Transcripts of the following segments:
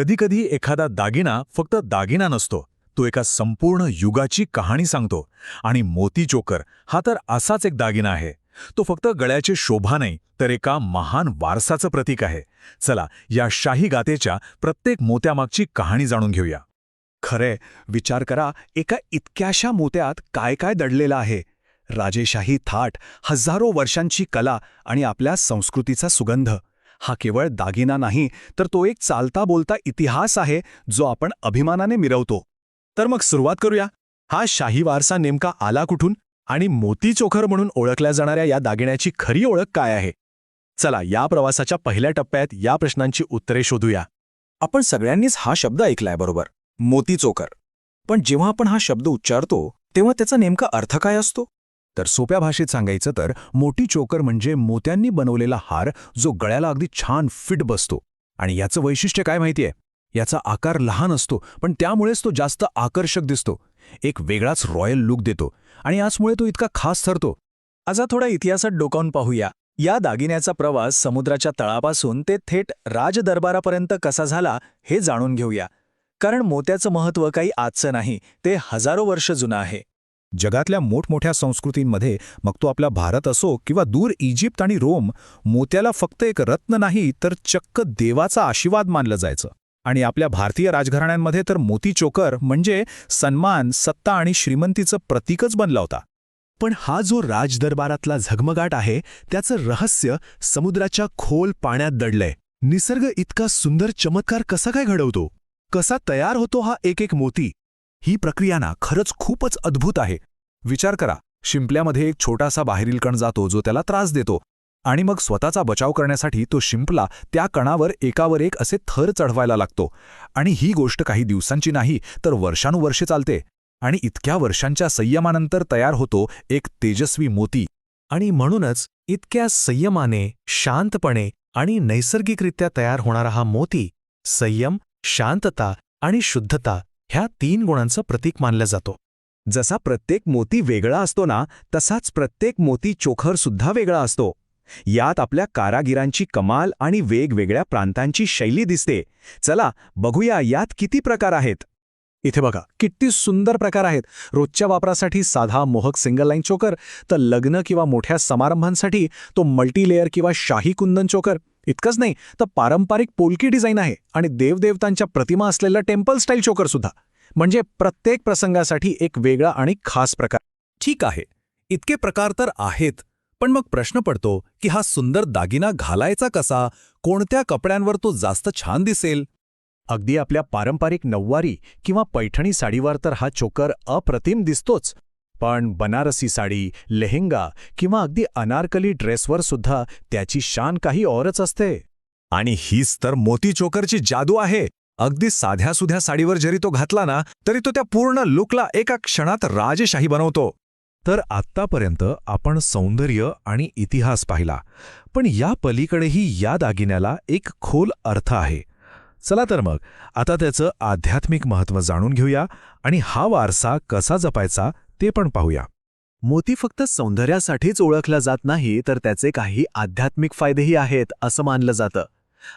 कधीकधी एखादा दागिना फक्त दागिना नसतो. तो एका संपूर्ण युगाची कहाणी सांगतो. आणि मोती चोकर हा तर असाच एक दागिना आहे. तो फक्त गळ्याची शोभा नाही तर एका महान वारसाचं प्रतीक आहे. चला या शाही गातेच्या प्रत्येक मोत्यामागची कहाणी जाणून घेऊया. खरे विचार करा एका इतक्याशा मोत्यात काय काय दडलेलं आहे? राजेशाही थाट हजारो वर्षांची कला आणि आपल्या संस्कृतीचा सुगंध. हा केवळ दागिना नाही तर तो एक चालता बोलता इतिहास आहे जो आपण अभिमानाने मिरवतो. तर मग सुरुवात करूया. हा शाही वारसा नेमका आला कुठून आणि मोती चोखर म्हणून ओळखल्या जाणाऱ्या या दागिन्याची खरी ओळख काय आहे? चला या प्रवासाच्या पहिल्या टप्प्यात या प्रश्नांची उत्तरे शोधूया. आपण सगळ्यांनीच हा शब्द ऐकलाय बरोबर? मोती चोकर पण जेव्हा आपण हा शब्द उच्चारतो तेव्हा त्याचा नेमका अर्थ काय असतो? तर सोप्या भाषेत सांगायचं तर मोठी चोकर म्हणजे मोत्यांनी बनवलेला हार जो गळ्याला अगदी छान फिट बसतो. आणि याचं वैशिष्ट्य काय माहितीये? याचा आकार लहान असतो पण त्यामुळेच तो जास्त आकर्षक दिसतो. एक वेगळाच रॉयल लुक देतो आणि याचमुळे तो इतका खास ठरतो. आता थोडा इतिहासात डोकावून पाहूया. या दागिन्याचा प्रवास समुद्राच्या तळापासून ते थेट राजदरबारापर्यंत कसा झाला हे जाणून घेऊया. कारण मोत्याचं महत्त्व काही आजचं नाही ते हजारो वर्ष जुनं आहे. जगातल्या मोठमोठ्या संस्कृतींमध्ये मग तो आपला भारत असो किंवा दूर इजिप्त आणि रोम मोत्याला फक्त एक रत्न नाही तर चक्क देवाचा आशीर्वाद मानलं जायचं. आणि आपल्या भारतीय राजघराण्यांमध्ये तर मोती चोकर म्हणजे सन्मान सत्ता आणि श्रीमंतीचं प्रतीकच बनला होता. पण हा जो राजदरबारातला झगमगाट आहे त्याचं रहस्य समुद्राच्या खोल पाण्यात दडलंय. निसर्ग इतका सुंदर चमत्कार कसा काय घडवतो? कसा तयार होतो हा एक एक मोती? ही प्रक्रिया ना खरंच खूपच अद्भुत आहे. विचार करा शिंपल्यामध्ये एक छोटासा बाहेरील कण जातो जो त्याला त्रास देतो आणि मग स्वतःचा बचाव करण्यासाठी तो शिंपला त्या कणावर एकावर एक असे थर चढवायला लागतो. आणि ही गोष्ट काही दिवसांची नाही तर वर्षानुवर्षे चालते. आणि इतक्या वर्षांच्या संयमानंतर तयार होतो एक तेजस्वी मोती. आणि म्हणूनच इतक्या संयमाने शांतपणे आणि नैसर्गिकरित्या तयार होणारा हा मोती संयम शांतता आणि शुद्धता ह्या तीन गुणांचं प्रतीक मानला जातो. जसा प्रत्येक मोती वेगळा असतो ना तसाच प्रत्येक मोती चोखर सुद्धा वेगळा असतो. यात आपल्या कारागिरांची कमाल आणि वेगवेगळ्या प्रांतांची शैली दिसते. चला बघूया यात किती प्रकार आहेत. इथे बघा किती सुंदर प्रकार आहेत. रोजच्या वापरासाठी साधा मोहक सिंगल लाईन चोकर तर लग्न किंवा मोठ्या समारंभांसाठी तो मल्टीलेयर किंवा शाही कुंदन चोकर. इतकंच नाही तर पारंपरिक पोलकी डिझाईन आहे आणि देवदेवतांच्या प्रतिमा असलेलं टेम्पल स्टाईल चोकर सुद्धा. म्हणजे प्रत्येक प्रसंगासाठी एक वेगळा आणि खास प्रकार. ठीक आहे इतके प्रकार तर आहेत पण मग प्रश्न पडतो की हा सुंदर दागिना घालायचा कसा? कोणत्या कपड्यांवर तो जास्त छान दिसेल? अगदी आपल्या पारंपरिक नऊवारी किंवा पैठणी साडीवर तर हा चोकर अप्रतिम दिसतोच पण बनारसी साडी लेहेंगा किंवा अगदी अनारकली ड्रेसवर सुद्धा त्याची शान काही औरच असते. आणि हीच तर मोती चोकरची जादू आहे. अगदी साध्या सुध्या साडीवर जरी तो घातला ना तरी तो त्या पूर्ण लुकला एका क्षणात राजशाही बनवतो. तर आत्तापर्यंत आपण सौंदर्य आणि इतिहास पाहिला पण या पलीकडेही या दागिन्याला एक खोल अर्थ आहे. चला तर मग आता त्याचं आध्यात्मिक महत्त्व जाणून घेऊया आणि हा वारसा कसा जपायचा ते पण पाहूया. मोती फक्त सौंदर्यासाठीच ओळखला जात नाही तर त्याचे काही आध्यात्मिक फायदेही आहेत असं मानलं जातं.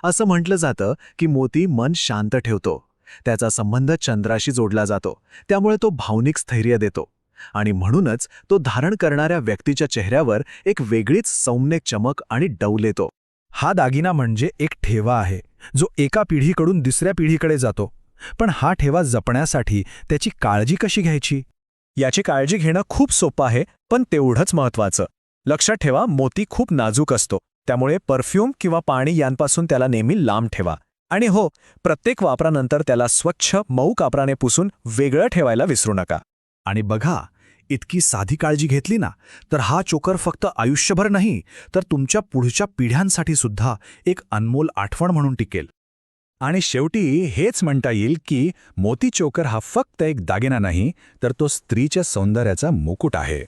असं म्हटलं जातं की मोती मन शांत ठेवतो. त्याचा संबंध चंद्राशी जोडला जातो. त्यामुळे तो भावनिक स्थैर्य देतो. आणि म्हणूनच तो धारण करणाऱ्या व्यक्तीच्या चेहऱ्यावर एक वेगळीच सौम्य चमक आणि डौल येतो हा दागिना म्हणजे एक ठेवा आहे जो एका पिढीकडून दुसऱ्या पिढीकडे जातो. पण हा ठेवा जपण्यासाठी त्याची काळजी कशी घ्यायची? याची काळजी घेणं खूप सोपं आहे पण तेवढंच महत्वाचं लक्षात ठेवा मोती खूप नाजूक असतो. त्यामुळे परफ्यूम किंवा पाणी यांपासून त्याला नेहमी लांब ठेवा. आणि हो प्रत्येक वापरानंतर त्याला स्वच्छ मऊ कापराने पुसून वेगळं ठेवायला विसरू नका. आणि बघा इतकी साधी काळजी घेतली ना तर हा चोकर फक्त आयुष्यभर नाही तर तुमच्या पुढच्या पिढ्यांसाठी सुद्धा एक अनमोल आठवण म्हणून टिकेल. आणि शेवटी हेच म्हणता येईल की मोती चोकर हा फक्त एक दागिना नाही तर तो स्त्रीच्या सौंदर्याचा मुकुट आहे.